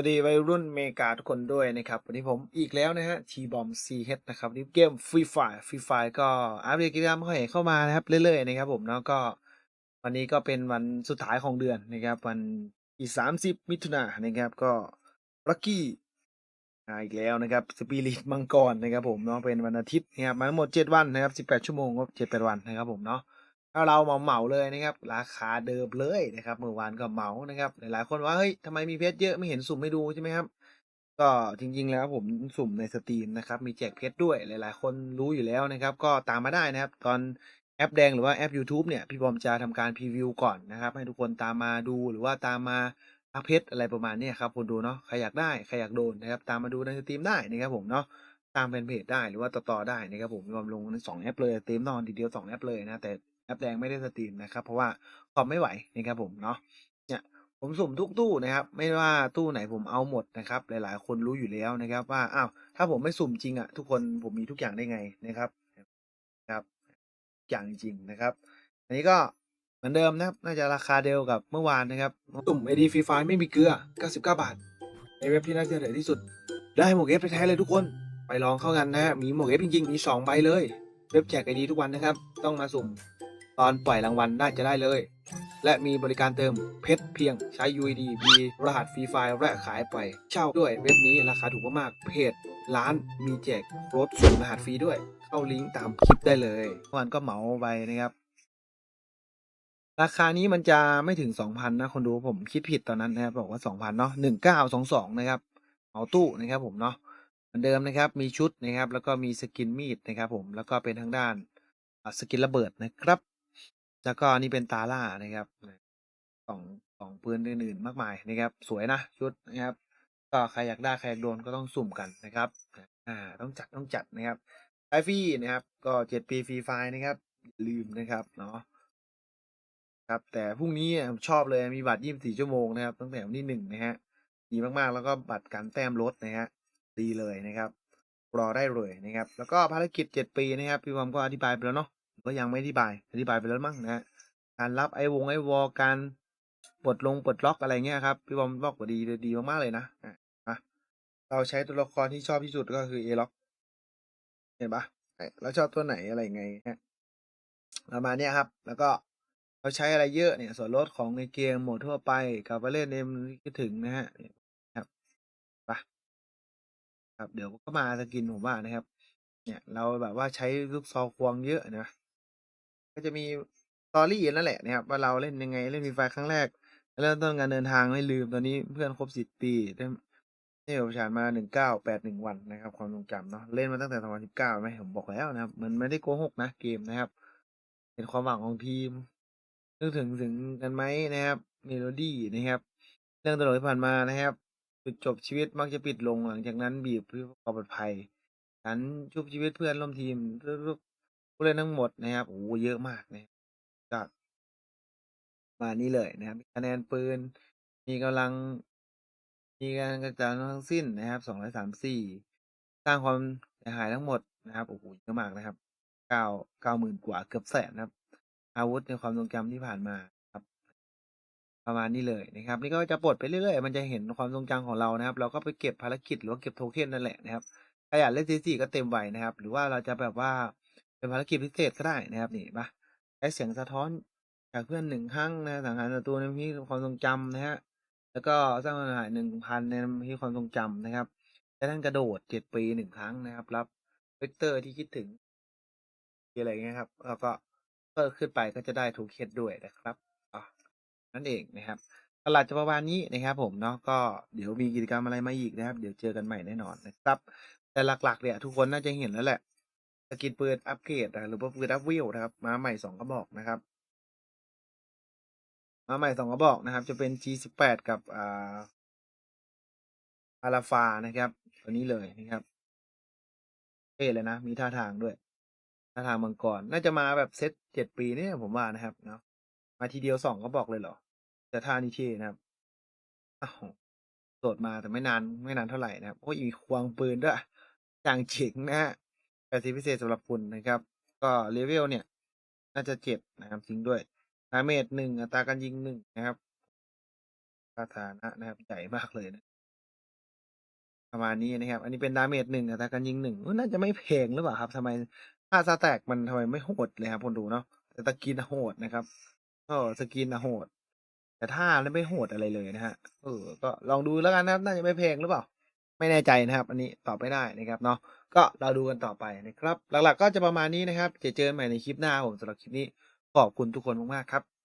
สวัสดีวัยรุ่นเมกาทุกคนด้วยนะครับ วันนี้ผมอีกแล้วนะฮะทีบอมซีเฮดนะครับนี่เกมฟรีไฟฟรีไฟก็อัปเดตกิจกรรมเข้าเข้ามานะครับ เรื่อยๆนะครับผมเนาะก็ วันนี้ก็เป็นวันสุดท้ายของเดือนนะครับ วันที่สามสิบมิถุนายนนะครับก็ลักกี้มาอีกแล้วนะครับสปิริตมังกรนะครับผมเนาะเป็นวันอาทิตย์นะครับมาทั้งหมดเจ็ดวันนะครับสิบแปดชั่วโมงก็เจ็ดแปดวันนะครับผมเนาะ เราเหมาเหมาเลยนะครับ ราคาเดิมเลยนะครับเมื่อวานก็เหมานะครับหลายๆคนว่าเฮ้ยทำไมมีเพชรเยอะไม่เห็นสุ่มให้ดูใช่ไหมครับ ก็จริง ๆ แล้วผมสุ่มในสตรีมนะครับ มีแจกเพชรด้วยหลาย ๆ คนรู้อยู่แล้วนะครับ ก็ตามมาได้นะครับ ตอนแอปแดงหรือว่าแอป YouTube เนี่ยพี่บอมจะทำการพรีวิวก่อนนะครับ ให้ทุกคนตามมาดูหรือว่าตามมาอัพเพชรอะไรประมาณนี้ครับคนดูเนาะใครอยากได้ใครอยากโดนนะครับตามมาดูในสตรีมได้นะครับผมเนาะตามแฟนเพจได้หรือว่าต่อๆได้นะครับผมพี่บอมลงในสองแอปเลยสตรีมนอนทีเดียวสองแอปเลยนะแต่ ปแดงไม่ได้สตรีมนะครับ เพราะว่าคอมไม่ไหวนะครับผมเนาะเนี่ยผมสุ่มทุกตู้นะครับ ไม่ว่าตู้ไหนผมเอาหมดนะครับ หลายๆ คนรู้อยู่แล้วนะครับ ว่าอ้าวถ้าผมไม่สุ่มจริงอะ ทุกคนผมมีทุกอย่างได้ไงนะครับครับอย่างจริงนะครับ อันนี้ก็เหมือนเดิมนะครับ น่าจะราคาเดียวกับเมื่อวานนะครับสุ่ม AD Free Fire ไม่มีเกลือ 99 บาท ในเว็บที่น่าเชื่อถือที่สุด ได้หมวกเอฟไปแท้เลยทุกคนไปลองเข้ากันนะฮะมีหมวกเอฟจริงๆมีสองใบเลย เว็บแจกไอดีทุกวันนะครับ ต้องมาสุ่ม ตอนปล่อยรางวัลได้จะได้เลย และมีบริการเติมเพชรเพียงใช้ UID มีรหัสฟรีไฟล์และขายไปเช่าด้วยเว็บนี้ราคาถูกมากๆเพจร้านมีแจกรถส่งรหัสฟรีด้วย เข้าลิงก์ตามคลิปได้เลยวานก็เหมาไปนะครับราคานี้มันจะไม่ถึง2,000นะคนดูผมคิดผิดตอนนั้นนะครับบอกว่า2,000เนาะ1922นะครับเหมาตู้นะครับผมเนาะเหมือนเดิมนะครับมีชุดนะครับ แล้วก็มีสกินมีดนะครับผมแล้วก็เป็นทางด้านสกินระเบิดนะครับ แล้วก็อันนี่เป็นตาล่านะครับสองสองปืนอื่นๆ มากมายนะครับ สวยนะชุดนะครับ ก็ใครอยากได้ใครอยากโดนก็ต้องสุ่มกันนะครับ อ่า ต้องจัดต้องจัดนะครับไอฟรีนะครับ ก็เจ็ดปีฟรีไฟล์นะครับ ลืมนะครับเนาะครับแต่พรุ่งนี้ชอบเลยมีบัตรยี่สิบสี่ชั่วโมงนะครับ ตั้งแต่วันที่หนึ่งนะฮะดีมากๆ แล้วก็บัตรการแต้มลดนะฮะดีเลยนะครับ รอได้เลยนะครับ แล้วก็ภารกิจเจ็ดปีนะครับพี่บอมก็อธิบายไปแล้วเนาะ หรือว่ายังไม่อธิบาย อธิบายไปแล้วมั้งนะ การรับไอวงไอวอลการปลดลงปลดล็อกอะไรเงี้ยครับ พี่บอมบอกว่าดีดีมากๆเลยนะอะเราใช้ตัวละครที่ชอบที่สุดก็คือเอล็อกเห็นปะเอ้ยเราชอบตัวไหนอะไรไงฮะประมาณนี้ครับ แล้วก็เราใช้อะไรเยอะเนี่ย ส่วนลดของในเกมโหมดทั่วไปกับไปเล่นเอมคิดถึงนะฮะครับไปครับเดี๋ยวก็มาสกินผมว่านะครับ เนี่ย เราแบบว่าใช้ลูกซอควงเยอะนะ ก็จะมีตอรี่นั่นแหละนะครับว่าเราเล่นยังไงเล่นมีไฟครั้งแรกเริ่มต้นการเดินทางไม่ลืมตอนนี้เพื่อนครบสิบปีได้ได้ประชานมาหนึ่งเก้าแปดหนึ่งวันนะครับความทรงจำเนาะเล่นมาตั้งแต่สองพันสิบเก้าไหมผมบอกแล้วนะครับมันไม่ได้โกหกนะเกมนะครับ เป็นความหวังของทีมนึกถึงถึงกันไหมนะครับเมโลดี้นะครับ เรื่องตลกที่ผ่านมานะครับจุดจบชีวิตมักจะปิดลงหลังจากนั้นบีบเพื่อความปลอดภัยฉันชุบชีวิตเพื่อนร่วมทีมทุก ผู้เล่นทั้งหมดนะครับโอ้โหเยอะมากนะครับก็มานี้เลยนะครับมีคะแนนปืน มีกำลัง มีการกระจายทั้งสิ้นนะครับสองร้อยสามสี่สร้างความเสียหายทั้งหมดนะครับโอ้โหเยอะมากนะครับเก้าเก้าหมื่นกว่าเกือบแสนนะครับ อาวุธในความทรงจำที่ผ่านมาครับ ประมาณนี้เลยนะครับ นี่ก็จะปลดไปเรื่อยๆ มันจะเห็นความทรงจำของเรานะครับ เราก็ไปเก็บภารกิจหรือว่าเก็บโทเค็นนั่นแหละนะครับใครอยากเล่นซีซีก็เต็มไว้นะครับ หรือว่าเราจะแบบว่า เป็นภารกิจพิเศษก็ได้นะครับนี่ปะใช้เสียงสะท้อนจากเพื่อนหนึ่งครั้งนะสังหารศัตรูในที่ความทรงจำนะฮะแล้วก็สร้างความหายหนึ่งพันในที่ความทรงจำนะครับใช้ท่านกระโดดเจ็ดปีหนึ่งครั้งนะครับ รับเวกเตอร์ที่คิดถึงอะไรเงี้ยครับแล้วก็เพิ่มขึ้นไปก็จะได้ทูกเคสด้วยนะครับอะนั่นเองนะครับตลาดจะประมาณนี้นะครับ ผมเนาะก็เดี๋ยวมีกิจกรรมอะไรมาอีกนะครับ เดี๋ยวเจอกันใหม่แน่นอนนะครับ แต่หลักๆเนี่ยทุกคนน่าจะเห็นแล้วแหละ สกินปืนอัปเกรดนะหรือว่าปืนอัพวิวนะครับมาใหม่สองกระบอกนะครับ มาใหม่สองกระบอกนะครับ จะเป็น G18 กับอ่าอาราฟานะครับ ตัวนี้เลยนะครับเท่เลยนะ มีท่าทางด้วย ท่าทางมังกรน่าจะมาแบบเซตเจ็ดปีนี่ผมว่านะครับเนาะมาทีเดียวสองก็บอกเลยเหรอแต่ท่านี้เท่นะครับอ้าวโดดมาแต่ไม่นานไม่นานเท่าไหร่นะครับโอ้ยมีควงปืนด้วยอย่างเจ๋งนะฮะ แปดสิพิเศษสำหรับคุณนะครับ ก็เลเวลเนี่ย น่าจะเจ็ดนะครับจริงด้วยดาเมจหนึ่งอัตราการยิงหนึ่งนะครับสถานะนะครับใหญ่มากเลยนะประมาณนี้นะครับ อันนี้เป็นดาเมจหนึ่งอัตราการยิงหนึ่งน่าจะไม่แพงหรือเปล่าครับทำไมค่าสแต็กมันทำไมไม่โหดเลยครับคนดูเนาะแต่ตะกินโหดนะครับก็สกินโหด แต่ท่าแล้วไม่โหดอะไรเลยนะฮะเออก็ลองดูแล้วกันนะครับ น่าจะไม่แพงหรือเปล่า ไม่แน่ใจนะครับ อันนี้ตอบไม่ได้นะครับเนาะก็เราดูกันต่อไปนะครับ หลักๆ ก็จะประมาณนี้นะครับ จะเจอกันใหม่ในคลิปหน้าผมสำหรับคลิปนี้ขอบคุณทุกคนมากๆครับ